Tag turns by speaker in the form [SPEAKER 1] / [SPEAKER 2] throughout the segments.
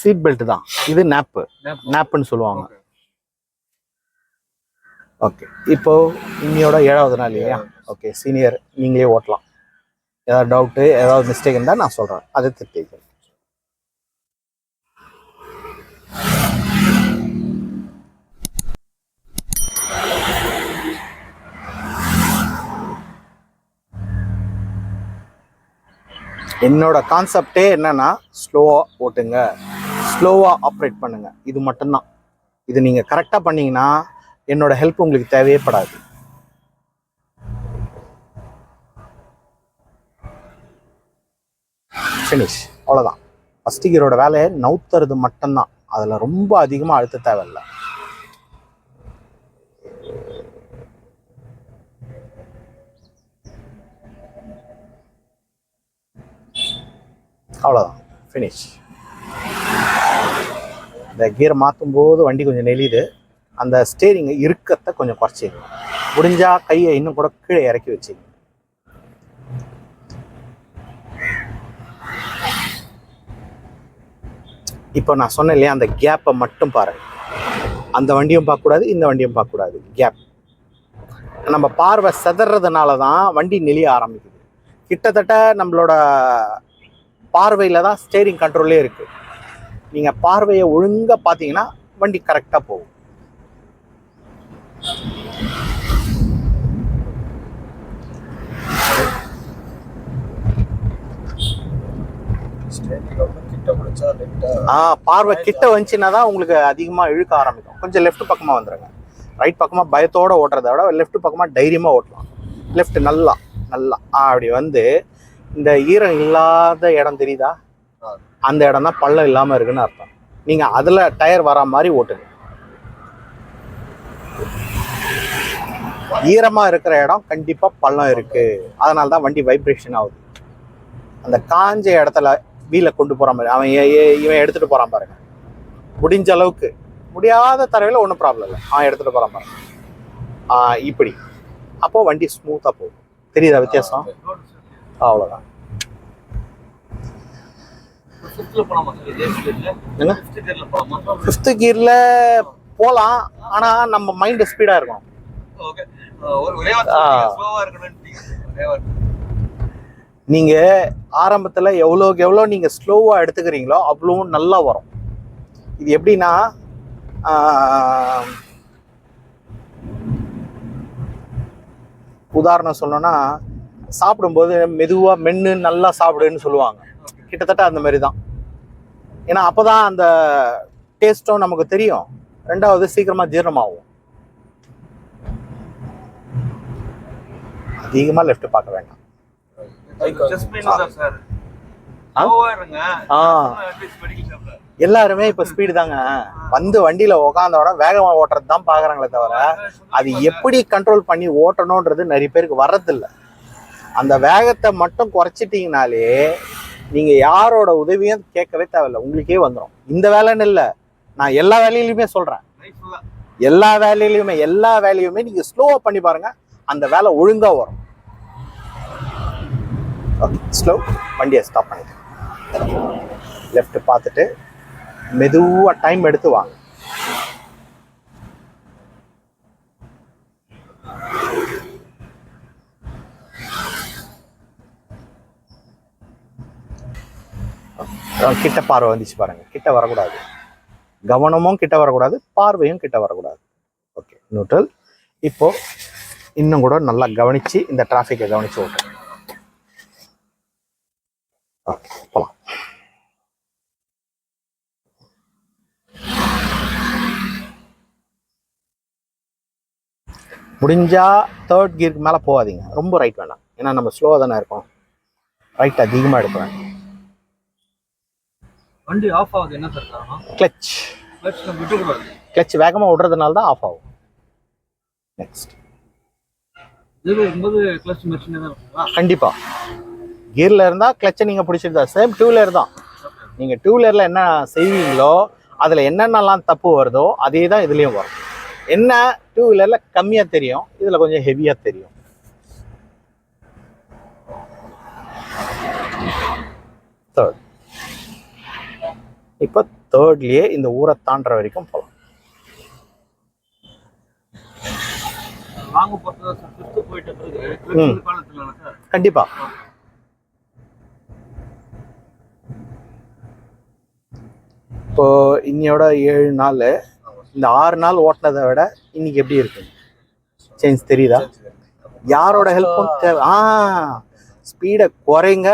[SPEAKER 1] Seat belt தான். இது nap. நாப்புன்னு சொல்லுவாங்க. ஓகே இப்போ இன்னையோட ஏழாவது நாள் இல்லையா? ஓகே சீனியர் நீங்களே ஓட்டலாம். ஏதாவது டவுட்டு ஏதாவது மிஸ்டேக் இருந்தால் நான் சொல்கிறேன் அதை திருத்திக்கிறேன் என்னோட கான்செப்டே என்னன்னா ஸ்லோவாக ஓட்டுங்க. ஸ்லோவாக ஆப்ரேட் பண்ணுங்க. இது மட்டும்தான். இது நீங்கள் கரெக்டாக பண்ணீங்கன்னா என்னோட ஹெல்ப் உங்களுக்கு தேவையே படாது. ஃபினிஷ் அவ்வளோதான் ஃபஸ்ட் கியரோட வேலையை நவுத்துறது மட்டும்தான். அதில் ரொம்ப அதிகமாக அழுத்த தேவையில்ல. அவ்வளோதான் ஃபினிஷ் இந்த கீரை மாற்றும் போது வண்டி கொஞ்சம் நெளியுது. அந்த ஸ்டேரிங்கை இறுக்கத்தை கொஞ்சம் குறைச்சிங்க முடிஞ்சால் கையை இன்னும் கூட கீழே இறக்கி வச்சுங்க. இப்போ நான் சொன்னேன் இல்லையா அந்த கேப்பை மட்டும் பாருங்கள் அந்த வண்டியும் பார்க்கக்கூடாது இந்த வண்டியும் பார்க்கக்கூடாது. கேப் நம்ம பார்வை செதறதுனால தான் வண்டி நெளிய ஆரம்பிக்குது. கிட்டத்தட்ட நம்மளோட பார்வையில் தான் ஸ்டேரிங் கண்ட்ரோல்லே இருக்கு. நீங்கள் பார்வையை ஒழுங்காக பார்த்தீங்கன்னா வண்டி கரெக்டாக போகும். ஆ பார்வை கிட்ட வந்துச்சுன்னா தான் உங்களுக்கு அதிகமாக இழுக்க ஆரம்பிக்கும். கொஞ்சம் லெஃப்ட் பக்கமாக வந்துடுங்க ரைட் பக்கமாக பயத்தோட ஓட்டுறத விட லெஃப்ட் பக்கமாக தைரியமாக ஓட்டலாம். லெஃப்ட் நல்லா நல்லா. அப்படி வந்து இந்த ஈரம் இல்லாத இடம் தெரியுதா? அந்த இடம் தான் பள்ளம் இல்லாமல் இருக்குன்னு அர்த்தம். நீங்கள் அதில் டயர் வரா மாதிரி ஓட்டுங்க. ஈரமாக இருக்கிற இடம் கண்டிப்பாக பள்ளம் இருக்கு. அதனால தான் வண்டி வைப்ரேஷன் ஆகுது. அந்த காஞ்ச இடத்துல வீலை கொண்டு போகிற மாதிரி அவன் ஏ- இவன் எடுத்துகிட்டு போகிறான் பாருங்க. முடிஞ்ச அளவுக்கு. முடியாத தரவில் ஒன்றும் ப்ராப்ளம் இல்லை. அவன் எடுத்துகிட்டு போகிறான் பாருங்க. இப்படி. அப்போ வண்டி ஸ்மூத்தாக போகும். தெரியுதா வித்தியாசம்? அவ்வளோதான் என்ன? ஃபிஃப்த்து கியரில் போகலாம் ஆனால் நம்ம மைண்டு ஸ்பீடாக இருக்கும் நீங்கள் ஆரம்பத்தில் எவ்வளோக்கு எவ்வளோ நீங்கள் ஸ்லோவாக எடுத்துக்கிறீங்களோ அவ்வளவும் நல்லா வரும். இது எப்படின்னா உதாரணம் சொல்லணும்னா சாப்பிடும்போது மெதுவாக மென்று நல்லா சாப்பிடுன்னு சொல்லுவாங்க. கிட்டத்தட்ட அந்த மாதிரி தான் ஏன்னா அப்போ தான் அந்த டேஸ்ட்டும் நமக்கு தெரியும். ரெண்டாவது சீக்கிரமாக ஜீரணமாகும். அதிகமாக லெஃப்ட் பார்க்க வேண்டாம். எல்லாருமே இப்ப ஸ்பீடு தாங்க. வந்து வண்டியில உட்காந்தோட வேகமா ஓட்டுறது தான் பாக்குறாங்களே தவிர அது எப்படி கண்ட்ரோல் பண்ணி ஓட்டணும்ன்றது நிறைய பேருக்கு வர்றதில்ல. அந்த வேகத்தை மட்டும் குறைச்சிட்டிங்கனாலே நீங்கள் யாரோட உதவியும் கேட்கவே தேவையில்ல. உங்களுக்கே வந்துடும் இந்த வேலைன்னு இல்லை. நான் எல்லா
[SPEAKER 2] வேலையிலையுமே சொல்கிறேன்
[SPEAKER 1] எல்லா வேலையிலையுமே எல்லா வேலையுமே நீங்கள் ஸ்லோவாக பண்ணி பாருங்கள் அந்த வேலை ஒழுங்காக வரும். ஓகே ஸ்லோ வண்டியை ஸ்டாப் பண்ணிட்டு. லெஃப்ட் பார்த்துட்டு மெதுவாக டைம் எடுத்து வாங்க. கிட்ட பார்வை வந்துச்சு பாருங்க. கிட்ட வரக்கூடாது. கவனமும் கிட்ட வரக்கூடாது பார்வையும் கிட்ட வரக்கூடாது. ஓகே நியூட்ரல் இப்போ இன்னும் கூட நல்லா கவனிச்சு இந்த டிராஃபிக்கை கவனிச்சு ஓட்டுங்க. ஓகே போலாம். முடிஞ்சா தேர்ட் கியருக்கு மேலே போகாதீங்க. ரொம்ப ரைட் வேண்டாம். ஏன்னா நம்ம ஸ்லோவாக தானே இருக்கோம். ரைட் அதிகமாக எடுக்கிறேன்
[SPEAKER 2] வண்டி ஆஃப் ஆகுது என்ன சார் காரணம்?
[SPEAKER 1] கிளச்
[SPEAKER 2] கிளச் விட்டுக்கூடாது
[SPEAKER 1] கிளச் வேகமாக விடுறதுனால தான் ஆஃப் ஆகும். நெக்ஸ்ட்
[SPEAKER 2] ஜீரோ இருக்கும்போது கிளச் மெஷினே தான் இருக்குங்களா?
[SPEAKER 1] கண்டிப்பா. கியர்ல இருந்தா கிளச்சை நீங்க பிடிச்சிருந்தா சேம் டூ வீலர் தான். நீங்க டூ வீலர்ல என்ன செய்வீங்களோ அதுல என்னென்னலாம் தப்பு வருதோ அதே தான் இதுலயும் வரும். என்ன டூ வீலர்ல கம்மியா தெரியும் இதுல கொஞ்சம் ஹெவியா தெரியும். தேர்ட் இப்போ தேர்ட்லயே இந்த ஊரை தாண்டுற வரைக்கும் போகலாம் கண்டிப்பா. இப்போ இன்னையோட ஏழு நாள் இந்த ஆறு நாள் ஓட்டினதை விட இன்னைக்கு எப்படி இருக்கு? சேஞ்ச் தெரியுதா? யாரோட ஹெல்ப்பும் தேவை ஆ ஸ்பீடை குறைங்க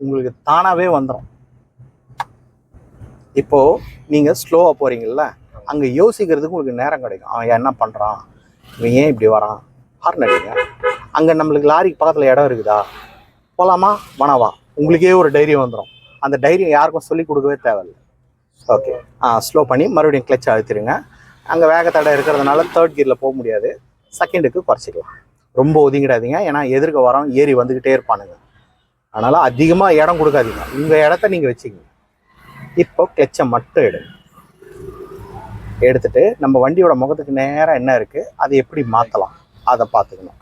[SPEAKER 1] உங்களுக்கு தானாவே வந்துடும் இப்போது நீங்கள் ஸ்லோவாக போகிறீங்கள அங்கே யோசிக்கிறதுக்கு உங்களுக்கு நேரம் கிடைக்கும். அவன் என்ன பண்ணுறான் இவன் ஏன் இப்படி வரான்? ஹார்ன் அடிங்க. அங்கே நம்மளுக்கு லாரிக்கு பக்கத்தில் இடம் இருக்குதா? போகலாமா வனவா உங்களுக்கே ஒரு டைரி வந்துடும் அந்த டைரியை யாருக்கும் சொல்லி கொடுக்கவே தேவையில்லை. ஓகே ஆ ஸ்லோ பண்ணி மறுபடியும் கிளச் அழுத்திடுங்க அங்கே வேகத்தடை இருக்கிறதுனால தேர்ட் கியரில் போக முடியாது. செகண்டுக்கு குறைச்சிக்கலாம். ரொம்ப ஒதுங்கிடாதீங்க. ஏன்னா எதிர்க்க வரோம் ஏறி வந்துக்கிட்டே இருப்பானுங்க. அதனால் அதிகமாக இடம் கொடுக்காதீங்க. உங்கள் இடத்த நீங்கள் வச்சுக்கங்க. இப்போ கிளச்சை மட்டும் எடுங்க. எடுத்துட்டு நம்ம வண்டியோட முகத்துக்கு நேராக என்ன இருக்குது அதை எப்படி மாற்றலாம் அதை பார்த்துக்கணும்.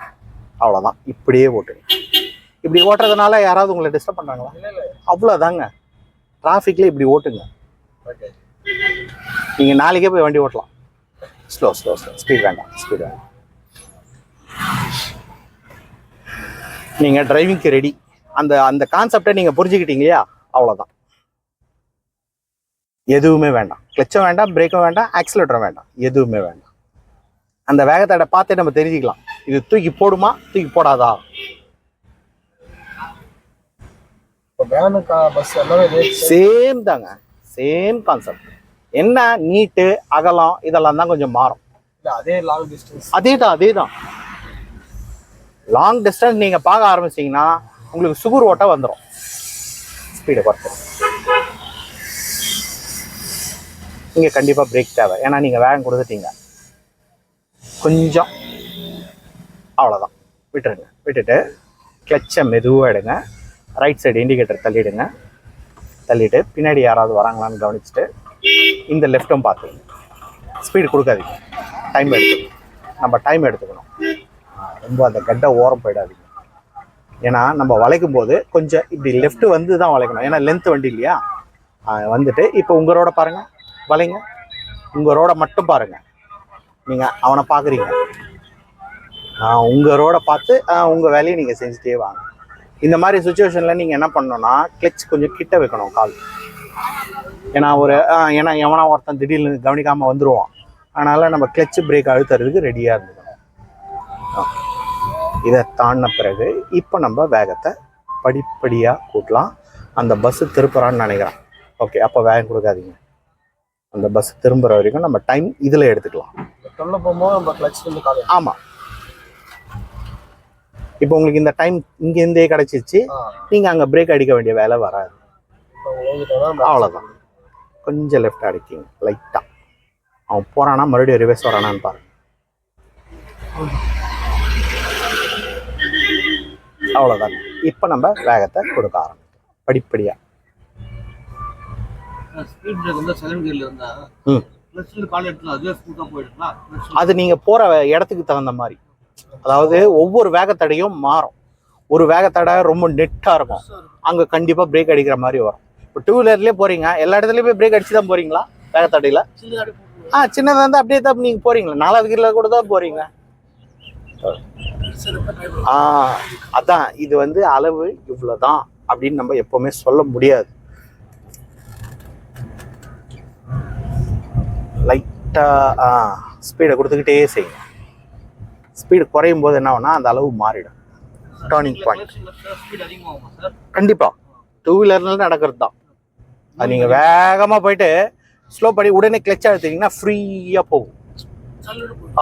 [SPEAKER 1] அவ்வளோதான் இப்படியே ஓட்டுங்க. இப்படி ஓட்டுறதுனால யாராவது உங்களை டிஸ்டர்ப் பண்ணுறாங்களா அவ்வளோதாங்க டிராஃபிக்கில் இப்படி ஓட்டுங்க. நீங்கள் நாளைக்கே போய் வண்டி ஓட்டலாம். ஸ்லோ ஸ்லோ ஸ்லோ ஸ்பீட் வேண்டாம் ஸ்பீட் வேண்டாம். நீங்கள் டிரைவிங்க்கு ரெடி அந்த அந்த கான்செப்டை நீங்கள் புரிஞ்சுக்கிட்டீங்க இல்லையா? அவ்வளோதான் எதுவுமே வேண்டாம். கிளச்சும் வேண்டாம் பிரேக்கும் வேண்டாம் ஆக்சிலேட்டரும் வேண்டாம். எதுவுமே வேண்டாம். அந்த வேகத்தடை பார்த்தே நம்ம தெரிஞ்சுக்கலாம். இது தூக்கி போடுமா தூக்கி போடாதா? சேம் தாங்க. சேம் கான்செப்ட் என்ன நீட்டு அகலம் இதெல்லாம் தான் கொஞ்சம் மாறும்.
[SPEAKER 3] இல்லை அதே லாங் டிஸ்டன்ஸ்
[SPEAKER 1] அதே தான் அதே தான் லாங் டிஸ்டன்ஸ் நீங்கள் பார்க்க ஆரம்பிச்சீங்கன்னா உங்களுக்கு சுகர் ஓட்ட வந்துடும் ஸ்பீடை குறைச்சிடும் இங்கே கண்டிப்பாக பிரேக் தேவை. ஏன்னா நீங்கள் வேகம் கொடுத்துட்டீங்க. கொஞ்சம். அவ்வளோதான் விட்டுருங்க. விட்டுட்டு கிளச்சை மெதுவாக எடுங்க. ரைட் சைடு இண்டிகேட்டர் தள்ளிடுங்க. தள்ளிட்டு பின்னாடி யாராவது வராங்களான்னு கவனிச்சுட்டு இந்த லெஃப்ட்டும் பார்த்துங்க ஸ்பீடு கொடுக்காதீங்க. டைம் எடுத்துக்கணும். நம்ம டைம் எடுத்துக்கணும். ரொம்ப அந்த கட்டை ஓரம் போயிடாதீங்க. ஏன்னா நம்ம வளைக்கும் போது கொஞ்சம் இப்படி லெஃப்ட் வந்து தான் வளைக்கணும். ஏன்னா லென்த் வண்டி இல்லையா? வந்துட்டு இப்போ உங்களோட பாருங்கள் வளைங்க. உங்கள் ரோடை மட்டும் பாருங்க. நீங்கள் அவனை பார்க்குறீங்க உங்கள் ரோடை பார்த்து உங்கள் வேலையை நீங்கள் செஞ்சுட்டே வாங்க. இந்த மாதிரி சுச்சுவேஷனில் நீங்கள் என்ன பண்ணணும்னா கிளச் கொஞ்சம் கிட்ட வைக்கணும் கால். ஏன்னா ஒரு ஏன்னா எவனா ஒருத்தன் திடீர்னு கவனிக்காமல் வந்துடுவான் அதனால் நம்ம கிளச்சு பிரேக் அழுத்துறதுக்கு ரெடியாக இருந்துக்கணும். இதை தாண்டின பிறகு இப்போ நம்ம வேகத்தை படிப்படியாக கூட்டலாம். அந்த பஸ்ஸு திருப்புறான்னு நினைக்கிறேன். ஓகே அப்போ வேகம் கொடுக்காதீங்க. அந்த பஸ் திரும்புகிற வரைக்கும் நம்ம டைம் இதில் எடுத்துக்கலாம்.
[SPEAKER 3] தொல்லை போகும்போது நம்ம கிளச் வந்து காலி
[SPEAKER 1] ஆமாம் இப்போ உங்களுக்கு இந்த டைம் இங்கேருந்தே கிடச்சிச்சு
[SPEAKER 3] ஆ.
[SPEAKER 1] நீங்கள் அங்கே பிரேக் அடிக்க வேண்டிய வேலை வராது. அவ்வளோதான் கொஞ்சம் லெஃப்ட் அடிக்கிங்க லைட்டாக அவன் போகிறானா மறுபடியும் ரிவர்ஸ் வரானான்னு பாருங்க. அவ்வளோதாங்க இப்போ நம்ம வேகத்தை கொடுக்க ஆரம்பிக்கலாம். படிப்படியாக
[SPEAKER 2] ஸ்பீட் பிரேக் வந்து செகண்ட் கியர்ல இருந்தா
[SPEAKER 1] ம்.
[SPEAKER 2] கிளஸ்டர் கால் எடுத்துல அதுவே ஸ்மூத்தா போயிடுங்களா
[SPEAKER 1] அது நீங்கள் போகிற இடத்துக்கு தகுந்த மாதிரி. அதாவது ஒவ்வொரு வேகத்தடையும் மாறும். ஒரு வேகத்தடை ரொம்ப நெட்டாக இருக்கும். அங்கே கண்டிப்பாக பிரேக் அடிக்கிற மாதிரி வரும். இப்போ டூ வீலர்லேயே போகிறீங்க எல்லா இடத்துலையும் போய் பிரேக் அடிச்சு தான் போகிறீங்களா வேகத்தடையில்? ஆ சின்னதாக இருந்தால் அப்படியே தான் நீங்கள் போகிறீங்களா நாலாவது கீரில் கூட தான் போகிறீங்க ஆ அதான் இது வந்து அளவு இவ்வளவுதான் அப்படின்னு நம்ம எப்பவுமே சொல்ல முடியாது. லைட்டாக ஸ்பீடை கொடுத்துக்கிட்டே செய்யுங்க. ஸ்பீடு குறையும் போது என்ன ஆகும்னா அந்த அளவு மாறிடும். டர்னிங் பாயிண்ட் கண்டிப்பாக டூ வீலர்னால நடக்கிறது தான் அது நீங்கள் வேகமாக போயிட்டு ஸ்லோ பண்ணி உடனே கிளச்சை எடுத்தீங்கன்னா ஃப்ரீயாக போகும்.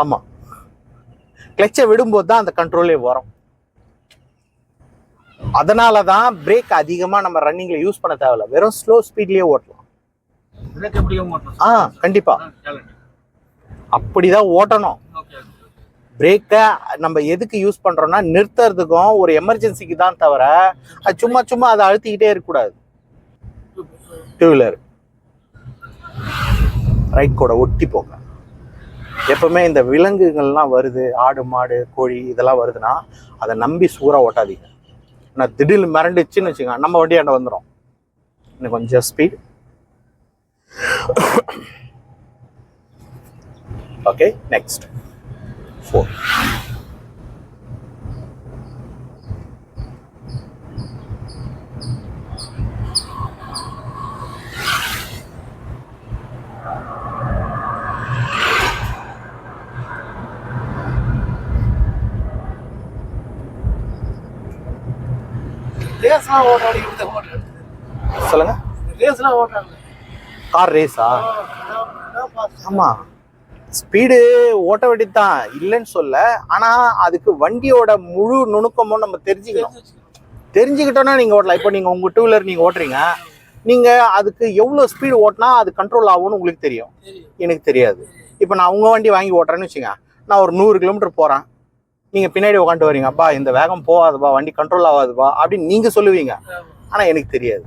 [SPEAKER 1] ஆமாம் கிளச்சை விடும்போது தான் அந்த கண்ட்ரோலே வரும். அதனால தான் பிரேக் அதிகமாக நம்ம ரன்னிங்கில் யூஸ் பண்ண தேவையில்ல. வெறும் ஸ்லோ ஸ்பீட்லேயே ஓட்டலாம். ஆ கண்டிப்பா.
[SPEAKER 2] டேலண்ட்
[SPEAKER 1] அப்படிதான் ஓட்டணும். பிரேக்கை நம்ம எதுக்கு யூஸ் பண்றோம்னா நிறுத்துறதுக்கும் ஒரு எமர்ஜென்சிக்கு தான் தவிர அது சும்மா சும்மா அதை அழுத்திக்கிட்டே இருக்கக்கூடாது. டூ வீலர் ரைட் கூட ஒட்டி போங்க. எப்பவுமே இந்த விலங்குகள்லாம் வருது ஆடு மாடு கோழி இதெல்லாம் வருதுன்னா அதை நம்பி சூறா ஓட்டாதீங்க. நான் திடீர்னு மிரண்டுச்சுன்னு வச்சுக்கோங்க நம்ம வண்டியாண்ட வந்துடும் இன்னும் கொஞ்சம் ஸ்பீட் ஓகே நெக்ஸ்ட் ஃபோர்
[SPEAKER 3] ரேஸ்லாம் ஓடுறாங்க இந்த ஓடுறாங்க
[SPEAKER 1] சொல்லுங்க
[SPEAKER 3] ரேஸ்லாம் ஓடுறாங்க
[SPEAKER 1] கார் ரேஸா ஆமா ஸ்பீடு ஓட்ட வேண்டியது தான் இல்லைன்னு சொல்ல. ஆனா அதுக்கு வண்டியோட முழு நுணுக்கமும் நம்ம தெரிஞ்சுக்கணும். தெரிஞ்சுக்கிட்டோன்னா நீங்க ஓட்டலாம். இப்போ நீங்க உங்க டூ வீலர் நீங்க ஓட்டுறீங்க. நீங்க அதுக்கு எவ்வளவு ஸ்பீடு ஓட்டினா அது கண்ட்ரோல் ஆகும்னு உங்களுக்கு தெரியும். எனக்கு தெரியாது. இப்போ நான் உங்க வண்டி வாங்கி ஓட்டுறேன்னு வச்சுங்க நான் ஒரு நூறு கிலோமீட்டர் போறேன். நீங்க பின்னாடி உட்காந்து வரீங்க. அப்பா இந்த வேகம் போகாதுப்பா. வண்டி கண்ட்ரோல் ஆகாதுப்பா. அப்படின்னு நீங்க சொல்லுவீங்க. ஆனா எனக்கு தெரியாது.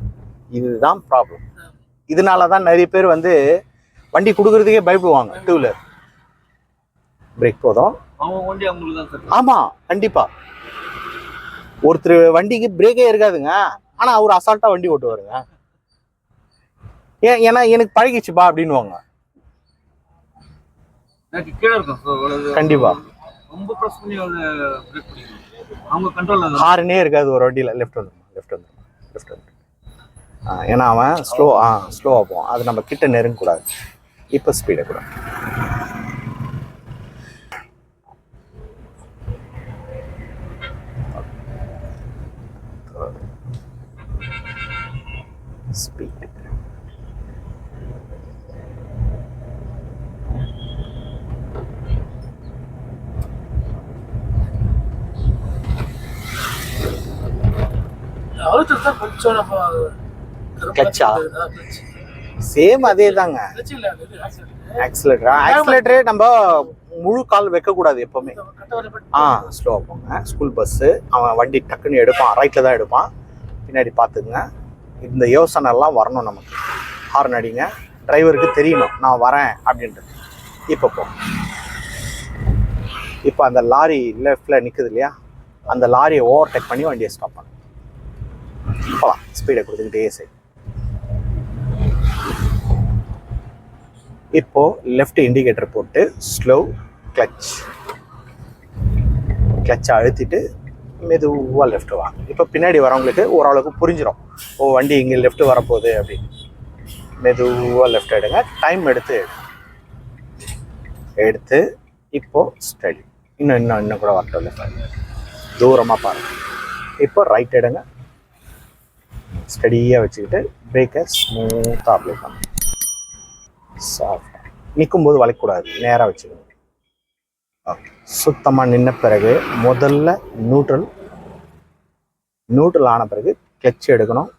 [SPEAKER 1] இதுதான் ப்ராப்ளம் இதனால தான் நிறைய பேர் வந்து வண்டி கொடுக்கறதுக்கே பயப்படுவாங்க. டூ வீலர் பிரேக் போதும்.
[SPEAKER 2] அவங்க வண்டி அவங்களுக்கு தான் சார்
[SPEAKER 1] ஆமா கண்டிப்பா. ஒருத்தர் வண்டிக்கு பிரேக்கே இருக்காதுங்க. ஆனா அவர் அசால்ட்டா வண்டி ஓட்டுவாருங்க. ஏன் ஏன்னா எனக்கு பழகிச்சுப்பா
[SPEAKER 2] சார்
[SPEAKER 1] கண்டிப்பா. ஹார்னே இருக்காது ஒரு வண்டியில. லெஃப்ட் வந்துருமா லெஃப்ட் வந்துருமா லெஃப்ட் வந்துரும். ஆ, ஏன்னா அவன் ஸ்லோ ஆ ஸ்லோவாக போவான். அது நம்ம கிட்ட நெருங்கக்கூடாது. இப்போ ஸ்பீடை கூட. ஸ்பீட்? சேம் அதே தாங்க. ஆக்சிலேட்டர் ஆக்சிலேட்டரே நம்ம முழு கால் வைக்கக்கூடாது எப்பவுமே. ஆ ஸ்லோவாக போங்க. ஸ்கூல் பஸ்ஸு அவன் வண்டி டக்குன்னு எடுப்பான். ரைட்டில் தான் எடுப்பான். பின்னாடி பார்த்துக்குங்க. இந்த யோசனைலாம் வரணும் நமக்கு. ஹார்ன் அடிங்க. டிரைவருக்கு தெரியணும். நான் வரேன் அப்படின்றது. இப்போ போ. இப்போ அந்த லாரி லெஃப்டில் நிற்குது இல்லையா? அந்த லாரியை ஓவர்டேக் பண்ணி வண்டியை ஸ்டாப் பண்ணு. போகலாம் ஸ்பீடை கொடுத்துக்கிட்டே சரி இப்போது லெஃப்ட் இண்டிகேட்டர் போட்டு ஸ்லோ கிளச் கிளச்சை அழுத்திட்டு மெதுவாக லெஃப்ட் வாங்க இப்போ பின்னாடி வரவங்களுக்கு ஓரளவுக்கு புரிஞ்சிடும் ஓ வண்டி இங்கே லெஃப்ட் வரப்போகுது அப்படின்னு மெதுவாக லெஃப்ட் எடுங்க. டைம் எடுத்து எடுத்து இப்போது ஸ்டடி இன்னும் இன்னும் இன்னும் கூட வரட்டும் லெஃப்ட் தூரமாக பாருங்க. இப்போ ரைட் எடுங்க. ஸ்டடியாக வச்சுக்கிட்டு பிரேக்கை ஸ்மூத்தாக அப்ளை பண்ணுங்க சாஃப்டாக நிற்கும்போது வளைக்கக்கூடாது. நேராக வச்சுக்கணும் சுத்தமாக நின்ன பிறகு முதல்ல நியூட்ரல் நியூட்ரல் ஆன பிறகு கிளச் எடுக்கணும்.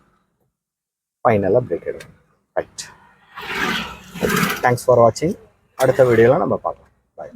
[SPEAKER 1] ஃபைனலாக பிரேக் எடுக்கணும். ரைட் தேங்க்ஸ் ஃபார் வாட்சிங் அடுத்த வீடியோவில் நம்ம பார்க்கலாம். பாய்